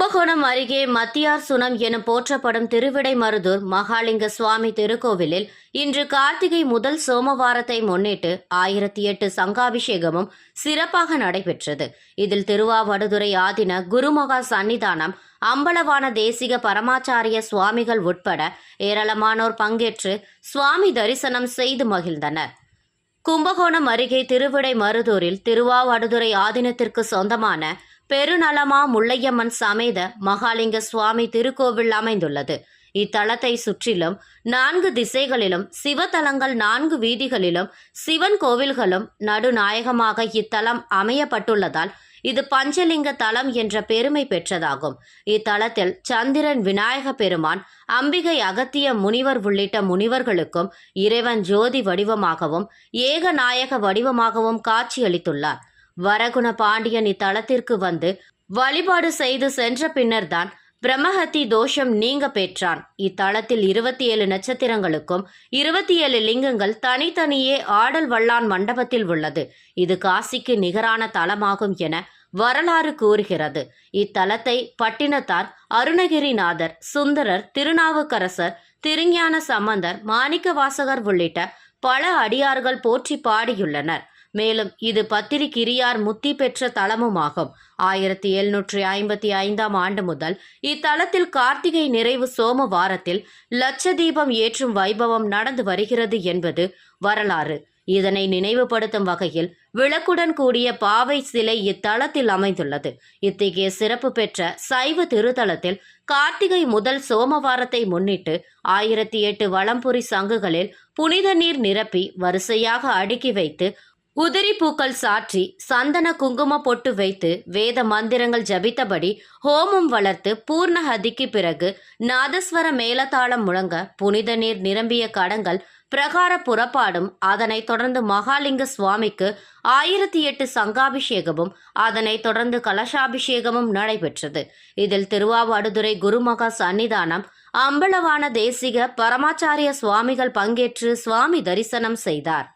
கும்பகோணம் அருகே மத்தியார் சுனம் என போற்றப்படும் திருவிடைமருதூர் மகாலிங்க சுவாமி திருக்கோவிலில் இன்று கார்த்திகை முதல் சோமவாரத்தை முன்னிட்டு ஆயிரத்தி எட்டு சங்காபிஷேகமும் சிறப்பாக நடைபெற்றது. இதில் திருவாவடுதுறை ஆதின குருமகா சன்னிதானம் அம்பலவான தேசிக பரமாச்சாரிய சுவாமிகள் உட்பட ஏராளமானோர் பங்கேற்று சுவாமி தரிசனம் செய்து மகிழ்ந்தனர். கும்பகோணம் அருகே திருவிடை மருதூரில் திருவாவடுதுறை ஆதீனத்திற்கு சொந்தமான பெருநலமா முள்ளையம்மன் சமேத மகாலிங்க சுவாமி திருக்கோவில் அமைந்துள்ளது. இத்தலத்தை சுற்றிலும் நான்கு திசைகளிலும் சிவத்தலங்கள் நான்கு வீதிகளிலும் சிவன் கோவில்களும் நடுநாயகமாக இத்தலம் அமையப்பட்டுள்ளதால் இது பஞ்சலிங்க தலம் என்ற பெருமை பெற்றதாகும். இத்தலத்தில் சந்திரன் விநாயக பெருமான் அம்பிகை அகத்திய முனிவர் உள்ளிட்ட முனிவர்களுக்கும் இறைவன் ஜோதி வடிவமாகவும் ஏகநாயக வடிவமாகவும் காட்சியளித்துள்ளார். வரகுண பாண்டியன் இத்தலத்திற்கு வந்து வழிபாடு செய்து சென்ற பின்னர்தான் பிரம்மஹத்தி தோஷம் நீங்க பெற்றான். இத்தலத்தில் இருபத்தி ஏழு நட்சத்திரங்களுக்கும் இருபத்தி ஏழு லிங்கங்கள் தனித்தனியே ஆடல் வல்லான் மண்டபத்தில் உள்ளது. இது காசிக்கு நிகரான தலமாகும் என வரலாறு கூறுகிறது. இத்தலத்தை பட்டினத்தார் அருணகிரிநாதர் சுந்தரர் திருநாவுக்கரசர் திருஞான சம்பந்தர் மாணிக்கவாசகர் உள்ளிட்ட பல அடியார்கள் போற்றி பாடியுள்ளனர். மேலும் இது பத்திரிகிரியார் முத்தி பெற்ற தலமுமாகும் ஆயிரத்தி எழுநூற்றி ஐம்பத்தி ஐந்தாம் ஆண்டு முதல் இத்தலத்தில் கார்த்திகை நிறைவு சோமவாரத்தில் லட்சதீபம் ஏற்றும் வைபவம் நடந்து வருகிறது என்பது வரலாறு. இதனை நினைவுபடுத்தும் வகையில் விளக்குடன் கூடிய பாவை சிலை இத்தலத்தில் அமைந்துள்ளது. இத்தகைய சிறப்பு பெற்ற சைவ திருத்தலத்தில் கார்த்திகை முதல் சோமவாரத்தை முன்னிட்டு ஆயிரத்தி எட்டு வளம்புரி சங்குகளில் புனித நீர் நிரப்பி வரிசையாக அடுக்கி வைத்து உதிரி பூக்கள் சாற்றி சந்தன குங்கும பொட்டு வைத்து வேத மந்திரங்கள் ஜபித்தபடி ஹோமம் வளர்த்து பூர்ணஹதிக்கு பிறகு நாதஸ்வர மேலதாளம் முழங்க புனித நீர் நிரம்பிய கடங்கள் பிரகார புறப்பாடும் அதனைத் தொடர்ந்து மகாலிங்க சுவாமிக்கு ஆயிரத்தி எட்டு சங்காபிஷேகமும் அதனைத் தொடர்ந்து கலசாபிஷேகமும் நடைபெற்றது. இதில் திருவாவடுதுறை குருமகா சன்னிதானம் அம்பலவான தேசிக பரமாச்சாரிய சுவாமிகள் பங்கேற்று சுவாமி தரிசனம் செய்தார்.